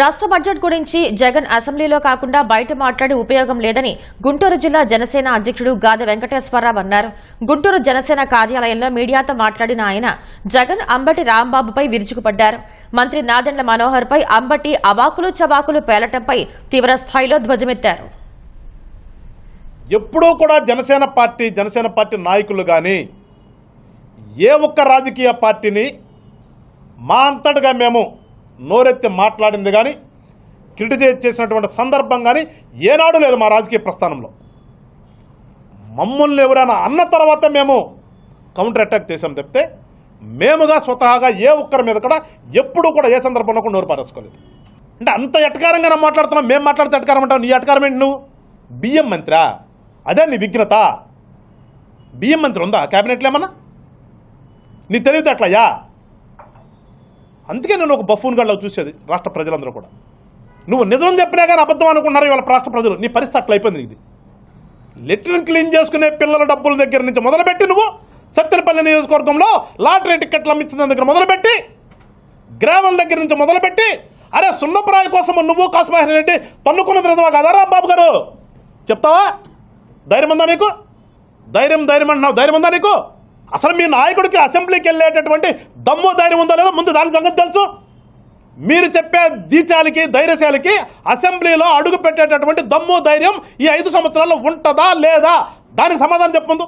రాష్ట్ర బడ్జెట్ గురించి జగన్ అసెంబ్లీలో కాకుండా బయట మాట్లాడి ఉపయోగం లేదని గుంటూరు జిల్లా జనసేన అధ్యక్షుడు గాది వెంకటేశ్వరరావు అన్నారు. గుంటూరు జనసేన కార్యాలయంలో మీడియాతో మాట్లాడిన ఆయన జగన్ అంబటి రాంబాబుపై విరుచుకుపడ్డారు. మంత్రి నాదెండ్ల మనోహర్ పై అంబటి అవాకులు చవాకులు పేలటంపై తీవ్ర స్థాయిలో ధ్వజమెత్తారు. ఎప్పుడూ కూడా జనసేన పార్టీ జనసేన పార్టీ నాయకులు కానీ ఏ ఒక్క రాజకీయ పార్టీని మా అంతటిగా మేము నోరెత్తి మాట్లాడింది కానీ క్రిటిసైజ్ చేసినటువంటి సందర్భం కానీ ఏనాడు లేదు మా రాజకీయ ప్రస్థానంలో. మమ్మల్ని ఎవరైనా అన్న తర్వాత మేము కౌంటర్ అటాక్ చేసాం తప్పితే మేముగా స్వతహాగా ఏ ఒక్కరి మీద కూడా ఎప్పుడూ కూడా ఏ సందర్భంలో కూడా నోరు పారేసుకోలేదు. అంటే అంత ఎటకారంగా మాట్లాడుతున్నాం మేము మాట్లాడితే ఎటకారం అంటావు నీ ఎటకారం ఏంటి నువ్వు? బియ్యం మంత్రా? అదే నీ విఘ్నత. బియ్యం మంత్రి ఉందా? క్యాబినెట్లో ఏమన్నా? నీ తెలివితే అట్లయ్యా అందుకే నేను ఒక బఫూన్ గడ్లో చూసేది రాష్ట్ర ప్రజలందరూ కూడా. నువ్వు నిజం చెప్పినా కానీ అబద్ధం అనుకున్నారు ఇవాళ రాష్ట్ర ప్రజలు. నీ పరిస్థితి అట్లా అయిపోయింది ఇది లెట్రిన్ క్లీన్ చేసుకునే పిల్లల డబ్బుల దగ్గర నుంచి మొదలుపెట్టి నువ్వు సత్తెనపల్లి నియోజకవర్గంలో లాటరీ టిక్కెట్లు అమ్మించిన దగ్గర మొదలుపెట్టి గ్రామాల దగ్గర నుంచి మొదలుపెట్టి అరే సున్నపురాయి కోసం నువ్వు కాసుమహేశ్వర రెడ్డి తన్నుకున్నది నిజమా కదారా బాబు గారు? చెప్తావా? ధైర్యం ఉందా నీకు? ధైర్యం ధైర్యం అంటున్నావు. ధైర్యం ఉందా నీకు? అసలు మీ నాయకుడికి అసెంబ్లీకి వెళ్ళేటటువంటి దమ్ము ధైర్యం ఉందా లేదో ముందు దాని సంగతి తెలుసు. మీరు చెప్పే దీచాలకి ధైర్యశాలకి అసెంబ్లీలో అడుగు పెట్టేటటువంటి దమ్ము ధైర్యం ఈ ఐదు సంవత్సరాల్లో ఉంటుందా లేదా? దానికి సమాధానం చెప్పు